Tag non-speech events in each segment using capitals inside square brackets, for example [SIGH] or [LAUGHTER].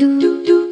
와.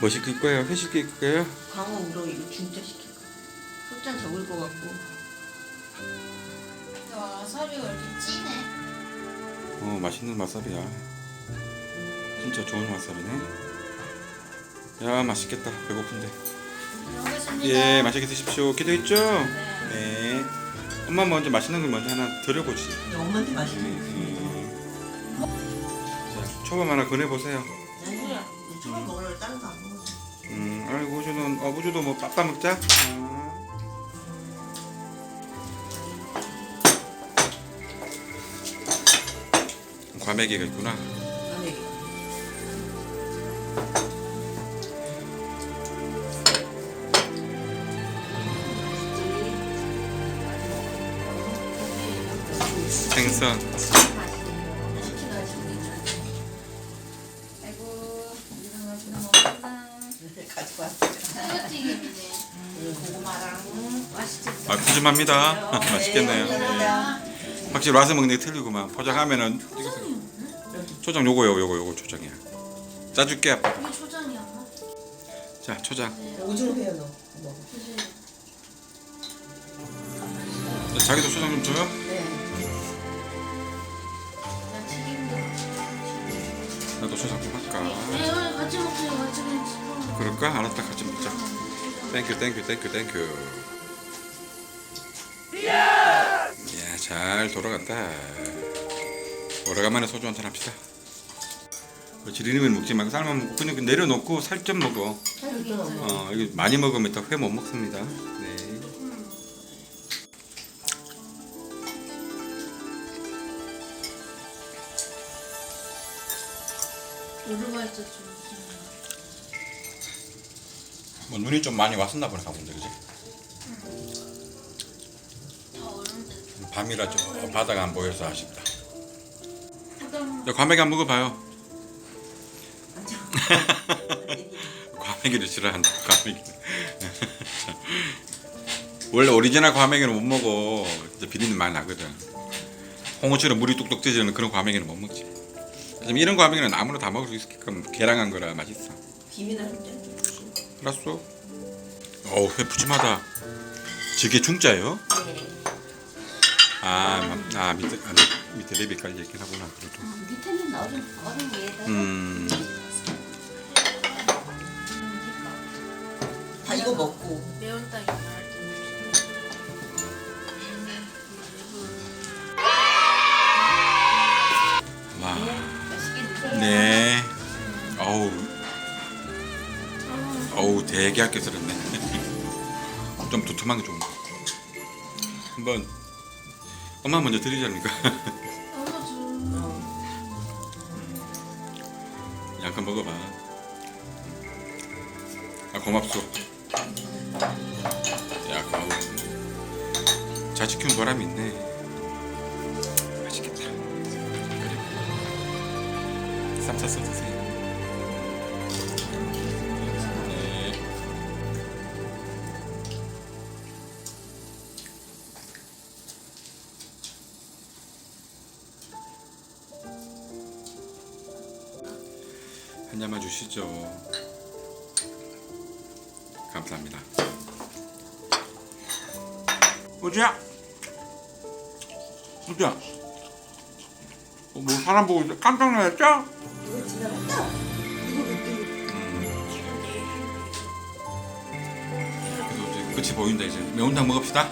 뭐 시킬 거예요? 회 시킬 거예요? 광어 우럭 이거 진짜 시킬 거야. 속잔 적을 것 같고. 와사비가 이렇게 진해. 어 맛있는 와사비야. 진짜 좋은 와사비네. 야 맛있겠다. 배고픈데. 먹겠습니다. 예 맛있게 드십시오. 기도했죠? 네. 엄마 먼저 맛있는 걸 먼저 하나 드려보지. 근데 엄마한테 맛있는 거. 자, 초밥 하나 꺼내 보세요. 나 먹으려고 다른 거 안 먹어. 음, 아이고 우주는 어 우주도 뭐 빠빠 먹자. 아. 과메기가 있구나. 생선. 아 푸짐합니다. 맛있겠네요. 예. 확실히 와서 먹는 게 틀리구만. 포장하면은 이거 초장 요거 요거 요거 요거 초장이야. 짜줄게 아빠. 이게 초장이었나? 자 초장. 오징어 회야 너. 먹어. 그지? 자기도 초장 좀 줘요. 네. 나 튀김도. 나도 초장 좀 할까. 네, 오늘 같이 먹자. 같이 그냥 집어. 그럴까? 알았다 같이 먹자. 땡큐 땡큐 땡큐 땡큐. 잘 돌아간다. 오래간만에 소주 한잔 합시다. 지리님은 먹지 말고 삶아 먹고 그냥 내려놓고 살 좀 먹어. 어 이거 많이 먹으면 이따 회못 먹습니다. 네. 좀. 뭐 눈이 좀 많이 왔었나 보네 가본데 그지? 밤이라 좀 바다가 안 보여서 아쉽다. 야, 과메기 안 먹어봐요. 과메기를 싫어한다. 과메기. 원래 오리지널 과메기는 못 먹어. 비린내 많이 나거든. 홍어처럼 물이 뚝뚝 찌지는 그런 과메기는 못 먹지. 그래서 이런 과메기는 아무나 다 먹을 수 있게끔 계량한 거라 맛있어. 비밀 한잔 좀. 알았어. 어우 회 푸짐하다. 저게 중짜예요? 네. 아, 마- 아 밑에 아, 밑- 밑에 깔려 있긴 하구나. 그래도. 밑에는 얼음 얼음 위에다. 음. 다 이거 먹고. 매운 땅이 나을 때. 와. 맛있게 드세요. 네. 어우. 어우 되게 아껴 쓸었네. 좀 두툼한 게 좋은 거. 한번 엄마 먼저 드리자니까. 약간 먹어봐. 아 고맙소. 야 고마워. 잘 지키는 보람이 있네. 맛있겠다. 그래. 쌈 싸서 드세요. 한 잔만 주시죠. 감사합니다. 어디야? 어디야? 어, 뭐 사람 보고 깜짝 놀랐죠? 지나갔다. 그래서 이제 끝이 보인다 이제 매운탕 먹읍시다.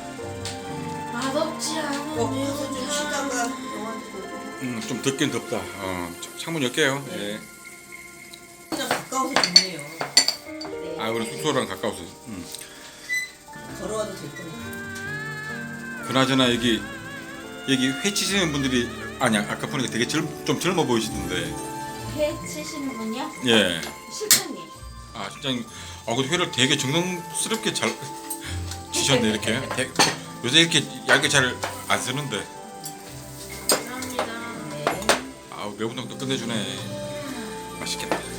맛없지 않은 먹고서 좀 쉬다가 매운탕. 보고. 음, 좀 덥긴 덥다. 어, 차- 창문 열게요. 예. 가까워서 좋네요. 아, 우리 숙소랑 가까워서. 음. 걸어와도 될 거네. 그나저나 여기 여기 회 치시는 분들이 아니야 아까 보니까 되게 젊, 좀 젊어 보이시던데. 회 치시는 분이요? 예. 실장님. 아 실장님, 아 근데 회를 되게 정성스럽게 잘 치셨네 이렇게. 되- 요새 이렇게 얇게 잘 안 쓰는데. 감사합니다. 네. 아우 매운탕도 끝내주네. 맛있겠다.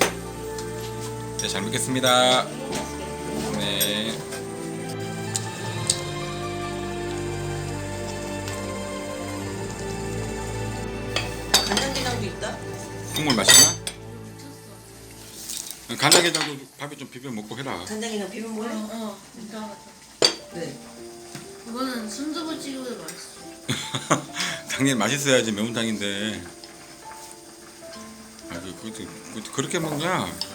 네, 잘 먹겠습니다. 네. 간장게장도 있다. 국물 맛있나? 간장게장도 밥에 좀 비벼 먹고 해라. 간장게장 비빔 먹을래? 어, 어. 이따가 네. 이거는 순두부 찍어도 맛있어. [LAUGHS] 당연히 맛있어야지 매운탕인데. 아, 그, 그, 그, 그렇게 먹냐?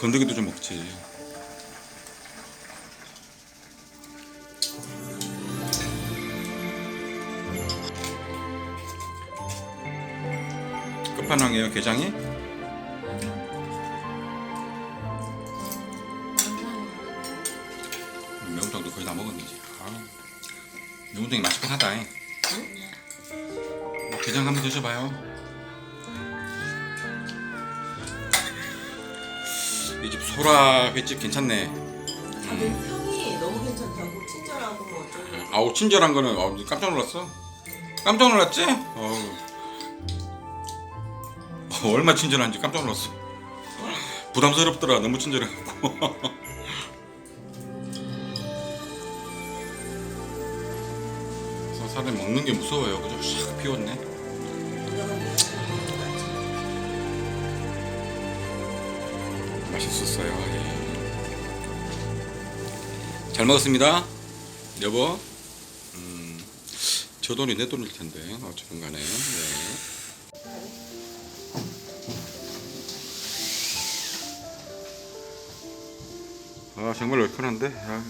건더기도 좀 먹지. 끝판왕이에요, 게장이? 매운탕도 거의 다 먹었는지. 아, 매운탕이 맛있긴 하다. 잉. 게장 한번 드셔봐요. 이 집 소라 횟집 괜찮네. 다들 평이 너무 괜찮다고 친절하고 뭐 어쩌고. 아우 친절한 거는 어, 깜짝 놀랐어. 깜짝 놀랐지? 어우. [LAUGHS] 어, 얼마 친절한지 깜짝 놀랐어. 부담스럽더라. 너무 친절해갖고. [LAUGHS] 그래서 사람이 먹는 게 무서워요. 그죠? 샥 비웠네. 맛있었어요. 예. 잘 먹었습니다. 여보. 음, 저 돈이 내 돈일 텐데 어쨌든 간에. 네. 아 정말 얼큰한데. 아.